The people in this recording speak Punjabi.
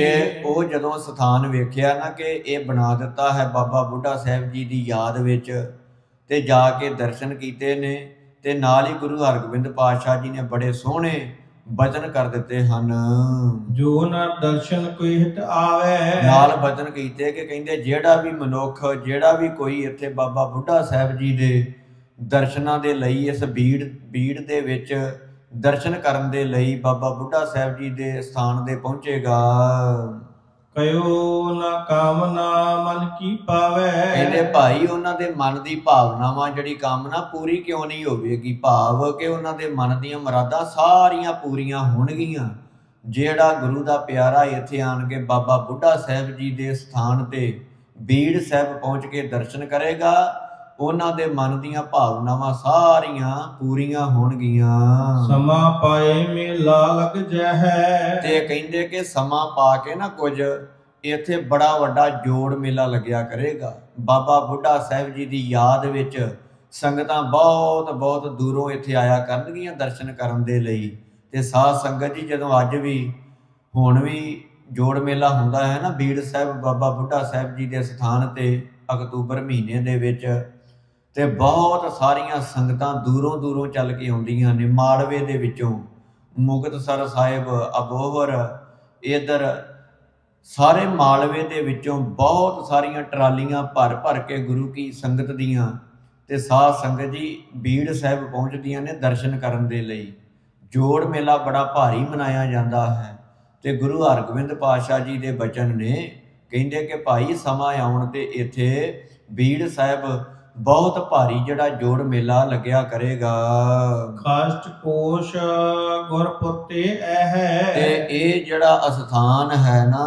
ਤੇ ਉਹ ਜਦੋਂ ਸਥਾਨ ਵੇਖਿਆ ਨਾ ਕਿ ਇਹ ਬਣਾ ਦਿੱਤਾ ਹੈ ਬਾਬਾ ਬੁੱਢਾ ਸਾਹਿਬ ਜੀ ਦੀ ਯਾਦ ਵਿੱਚ ਤੇ ਜਾ ਕੇ ਦਰਸ਼ਨ ਕੀਤੇ ਨੇ ਤੇ ਨਾਲ ਹੀ ਗੁਰੂ ਹਰਗੋਬਿੰਦ ਪਾਤਸ਼ਾਹ ਜੀ ਨੇ ਬੜੇ ਸੋਹਣੇ ਬਚਨ ਕਰ ਦਿੱਤੇ ਹਨ। ਜੋ ਨ ਦਰਸ਼ਨ ਕੋਈ ਹਿਤ ਆਵੇ। ਨਾਲ ਬਚਨ ਕੀਤੇ ਕਿ ਕਹਿੰਦੇ ਜਿਹੜਾ ਵੀ ਮਨੁੱਖ ਜਿਹੜਾ ਵੀ ਕੋਈ ਇੱਥੇ ਬਾਬਾ ਬੁੱਢਾ ਸਾਹਿਬ ਜੀ ਦੇ ਦਰਸ਼ਨਾਂ ਦੇ ਲਈ ਇਸ ਬੀੜ ਬੀੜ ਦੇ ਵਿੱਚ ਦਰਸ਼ਨ ਕਰਨ ਦੇ ਲਈ ਬਾਬਾ ਬੁੱਢਾ ਸਾਹਿਬ ਜੀ ਦੇ ਸਥਾਨ ਦੇ ਪਹੁੰਚੇਗਾ। ਕਯੋ ਨ ਕਾਮਨਾ ਮਨ ਕੀ ਪਾਵੇ। ਕਹਿੰਦੇ ਭਾਈ ਉਹਨਾਂ ਦੇ ਮਨ ਦੀ ਭਾਵਨਾਵਾਂ ਜਿਹੜੀ ਕਾਮਨਾ ਪੂਰੀ ਕਿਉਂ ਨਹੀਂ ਹੋਵੇਗੀ? ਭਾਵ ਕਿ ਉਹਨਾਂ ਦੇ ਮਨ ਦੀਆਂ ਮੁਰਾਦਾਂ ਸਾਰੀਆਂ ਪੂਰੀਆਂ ਹੋਣਗੀਆਂ। ਜਿਹੜਾ ਗੁਰੂ ਦਾ ਪਿਆਰਾ ਇੱਥੇ ਆਣ ਕੇ ਬਾਬਾ ਬੁੱਢਾ ਸਾਹਿਬ ਜੀ ਦੇ ਸਥਾਨ ਤੇ ਬੀੜ ਸਾਹਿਬ ਪਹੁੰਚ ਕੇ ਦਰਸ਼ਨ ਕਰੇਗਾ ਉਹਨਾਂ ਦੇ ਮਨ ਦੀਆਂ ਭਾਵਨਾਵਾਂ ਸਾਰੀਆਂ ਪੂਰੀਆਂ ਹੋਣਗੀਆਂ। ਸਮਾ ਪਾਏ ਮੇਲਾ ਲਗ ਜਹੈ। ਤੇ ਕਹਿੰਦੇ ਕਿ ਸਮਾਂ ਪਾ ਕੇ ਨਾ ਕੁਝ ਇੱਥੇ ਬੜਾ ਵੱਡਾ ਜੋੜ ਮੇਲਾ ਲੱਗਿਆ ਕਰੇਗਾ। ਬਾਬਾ ਬੁੱਢਾ ਸਾਹਿਬ ਜੀ ਦੀ ਯਾਦ ਵਿੱਚ ਸੰਗਤਾਂ ਬਹੁਤ ਬਹੁਤ ਦੂਰੋਂ ਇੱਥੇ ਆਇਆ ਕਰਨਗੀਆਂ ਦਰਸ਼ਨ ਕਰਨ ਦੇ ਲਈ। ਤੇ ਸਾਧ ਸੰਗਤ ਜੀ ਜਦੋਂ ਅੱਜ ਵੀ ਹੁਣ ਵੀ ਜੋੜ ਮੇਲਾ ਹੁੰਦਾ ਹੈ ਨਾ ਬੀੜ ਸਾਹਿਬ ਬਾਬਾ ਬੁੱਢਾ ਸਾਹਿਬ ਜੀ ਦੇ ਸਥਾਨ ਤੇ ਅਕਤੂਬਰ ਮਹੀਨੇ ਦੇ ਵਿੱਚ ਤੇ ਬਹੁਤ ਸਾਰੀਆਂ ਸੰਗਤਾਂ ਦੂਰੋਂ ਦੂਰੋਂ ਚੱਲ ਕੇ ਆਉਂਦੀਆਂ ਨੇ ਮਾਲਵੇ ਦੇ ਵਿੱਚੋਂ। ਮੁਕਤਸਰ ਸਾਹਿਬ, ਅਬੋਹਰ ਇਧਰ ਸਾਰੇ ਮਾਲਵੇ ਦੇ ਵਿੱਚੋਂ ਬਹੁਤ ਸਾਰੀਆਂ ਟਰਾਲੀਆਂ ਭਰ ਭਰ ਕੇ ਗੁਰੂ ਕੀ ਸੰਗਤ ਦੀਆਂ ਤੇ ਸਾਧ ਸੰਗਤ ਜੀ ਬੀੜ ਸਾਹਿਬ ਪਹੁੰਚਦੀਆਂ ਨੇ ਦਰਸ਼ਨ ਕਰਨ ਦੇ ਲਈ। ਜੋੜ ਮੇਲਾ ਬੜਾ ਭਾਰੀ ਮਨਾਇਆ ਜਾਂਦਾ ਹੈ ਤੇ ਗੁਰੂ ਹਰਗੋਬਿੰਦ ਪਾਤਸ਼ਾਹ ਜੀ ਦੇ ਬਚਨ ਨੇ ਕਹਿੰਦੇ ਕਿ ਭਾਈ ਸਮਾਂ ਆਉਣ ਤੇ ਇੱਥੇ ਬੀੜ ਸਾਹਿਬ ਬਹੁਤ ਭਾਰੀ ਜਿਹੜਾ ਜੋੜ ਮੇਲਾ ਲੱਗਿਆ ਕਰੇਗਾ। ਕਾਸ਼ਟ ਕੋਸ਼ ਗੁਰਪੁਰਤੇ ਐ ਤੇ ਇਹ ਜਿਹੜਾ ਅਸਥਾਨ ਹੈ ਨਾ